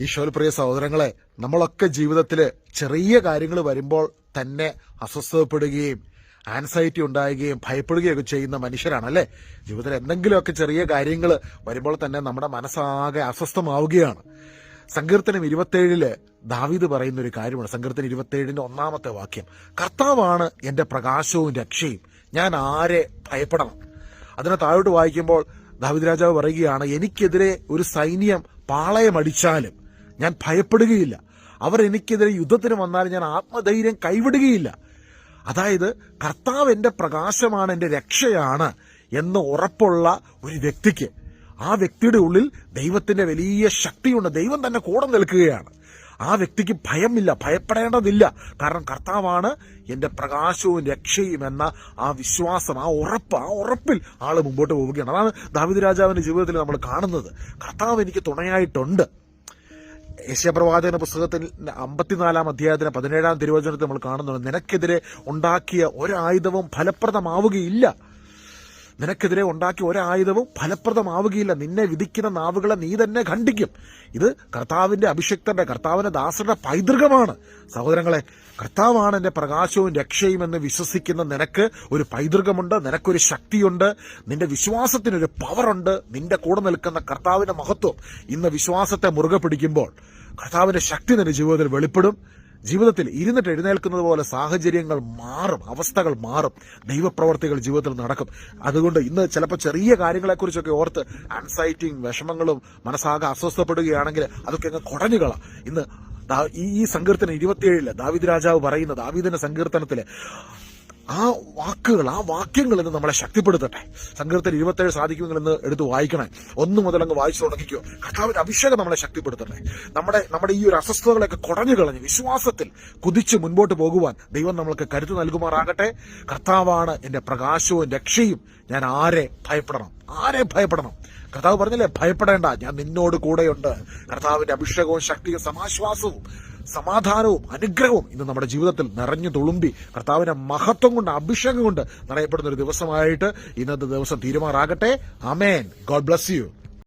ഈശോയിൽ പ്രിയ സഹോദരങ്ങളെ നമ്മളൊക്കെ ജീവിതത്തിൽ ചെറിയ കാര്യങ്ങൾ വരുമ്പോൾ തന്നെ അസ്വസ്ഥപ്പെടുകയും ആൻസൈറ്റി ഉണ്ടാകുകയും ഭയപ്പെടുകയൊക്കെ ചെയ്യുന്ന മനുഷ്യരാണ് അല്ലേ ജീവിതത്തിൽ എന്തെങ്കിലുമൊക്കെ ചെറിയ കാര്യങ്ങൾ വരുമ്പോൾ തന്നെ നമ്മുടെ മനസ്സാകെ അസ്വസ്ഥമാവുകയാണ്. സങ്കീർത്തനം ഇരുപത്തേഴിൽ ദാവീദ് പറയുന്ന ഒരു കാര്യമാണ് സങ്കീർത്തനം ഇരുപത്തേഴിന്റെ ഒന്നാമത്തെ വാക്യം. കർത്താവാണ് എന്റെ പ്രകാശവും രക്ഷയും. ഞാൻ ആരെ ഭയപ്പെടണം? അതിനെ താഴോട്ട് വായിക്കുമ്പോൾ ദാവിദ് രാജാവ് പറയുകയാണ് എനിക്കെതിരെ ഒരു സൈന്യം പാളയമടിച്ചാലും ഞാൻ ഭയപ്പെടുകയില്ല. അവർ എനിക്കെതിരെ യുദ്ധത്തിന് വന്നാൽ ഞാൻ ആത്മധൈര്യം കൈവിടുകയില്ല. അതായത് കർത്താവ് എന്റെ പ്രകാശമാണ് എന്റെ രക്ഷയാണ് എന്ന് ഉറപ്പുള്ള ഒരു വ്യക്തിക്ക് ആ വ്യക്തിയുടെ ഉള്ളിൽ ദൈവത്തിന്റെ വലിയ ശക്തിയുണ്ട്. ദൈവം തന്നെ കൂടെ നിൽക്കുകയാണ്. ആ വ്യക്തിക്ക് ഭയമില്ല ഭയപ്പെടേണ്ടതില്ല. കാരണം കർത്താവാണ് എന്റെ പ്രകാശവും രക്ഷയും എന്ന ആ വിശ്വാസം ആ ഉറപ്പ് ആ ഉറപ്പിൽ ആൾ മുമ്പോട്ട് പോവുകയാണ്. അതാണ് ദാവിദ് രാജാവിന്റെ ജീവിതത്തിൽ നമ്മൾ കാണുന്നത്. കർത്താവ് എനിക്ക് തുണയായിട്ടുണ്ട്. യേശപ്രവാചകന പുസ്തകത്തിൽ അമ്പത്തിനാലാം അധ്യായത്തിന് പതിനേഴാം തിരുവചനത്തിൽ നമ്മൾ കാണുന്നുണ്ട് നിനക്കെതിരെ ഉണ്ടാക്കിയ ഒരായുധവും ഫലപ്രദമാവുകയില്ല. നിനക്കെതിരെ ഉണ്ടാക്കിയ ഒരായുധവും ഫലപ്രദമാവുകയില്ല. നിന്നെ വിധിക്കുന്ന നാവുകളെ നീ തന്നെ ഖണ്ഡിക്കും. ഇത് കർത്താവിന്റെ അഭിഷക്തന്റെ കർത്താവിന്റെ ദാസന്റെ പൈതൃകമാണ്. സഹോദരങ്ങളെ കർത്താവാണ് എന്റെ പ്രകാശവും രക്ഷയും എന്ന് വിശ്വസിക്കുന്ന നിനക്ക് ഒരു പൈതൃകമുണ്ട് നിനക്കൊരു ശക്തിയുണ്ട് നിന്റെ വിശ്വാസത്തിനൊരു പവറുണ്ട് നിന്റെ കൂടെ നിൽക്കുന്ന കർത്താവിന്റെ മഹത്വം. ഇന്ന് വിശ്വാസത്തെ മുറുകെ പിടിക്കുമ്പോൾ കർത്താവിന്റെ ശക്തി നിന്റെ ജീവിതത്തിൽ വെളിപ്പെടും. ജീവിതത്തിൽ ഇരുന്നിട്ട് എഴുന്നേൽക്കുന്നത് പോലെ സാഹചര്യങ്ങൾ മാറും അവസ്ഥകൾ മാറും ദൈവപ്രവർത്തികൾ ജീവിതത്തിൽ നടക്കും. അതുകൊണ്ട് ഇന്ന് ചിലപ്പോൾ ചെറിയ കാര്യങ്ങളെക്കുറിച്ചൊക്കെ ഓർത്ത് ആൻസൈറ്റിയും വിഷമങ്ങളും മനസ്സാകെ അസ്വസ്ഥപ്പെടുകയാണെങ്കിൽ അതൊക്കെ അങ്ങ് കുടഞ്ഞുകള. ഇന്ന് ഈ സങ്കീർത്തനം ഇരുപത്തിയേഴിൽ ദാവിദ് രാജാവ് പറയുന്ന ദാവിദിന്റെ സങ്കീർത്തനത്തിൽ ആ വാക്കുകൾ ആ വാക്യങ്ങൾ ഇന്ന് നമ്മളെ ശക്തിപ്പെടുത്തട്ടെ. സങ്കീർത്തൻ ഇരുപത്തേഴ് സാധിക്കുമെന്ന് എടുത്ത് വായിക്കണേ. ഒന്ന് മുതൽ അങ്ങ് വായിച്ചു തുടങ്ങിക്കോ. കർത്താവിന്റെ അഭിഷേകം നമ്മളെ ശക്തിപ്പെടുത്തട്ടെ. നമ്മുടെ നമ്മുടെ ഈ ഒരു അസ്വസ്ഥതകളൊക്കെ കുടഞ്ഞു കളഞ്ഞ് വിശ്വാസത്തിൽ കുതിച്ച് മുൻപോട്ട് പോകുവാൻ ദൈവം നമ്മൾക്ക് കരുത്ത് നൽകുമാറാകട്ടെ. കർത്താവാണ് എന്റെ പ്രകാശവും രക്ഷയും. ഞാൻ ആരെ ഭയപ്പെടണം? ആരെ ഭയപ്പെടണം? കർത്താവ് പറഞ്ഞില്ലേ ഭയപ്പെടേണ്ട ഞാൻ നിന്നോട് കൂടെയുണ്ട്. കർത്താവിന്റെ അഭിഷേകവും ശക്തിയും സമാശ്വാസവും സമാധാനവും അനുഗ്രഹവും ഇന്ന് നമ്മുടെ ജീവിതത്തിൽ നിറഞ്ഞു തുളുമ്പി കർത്താവിന്റെ മഹത്വം കൊണ്ട് അഭിഷേകം കൊണ്ട് നിറയപ്പെടുന്ന ഒരു ദിവസമായിട്ട് ഇന്നത്തെ ദിവസം തീരുമാറാകട്ടെ. Amen God bless you.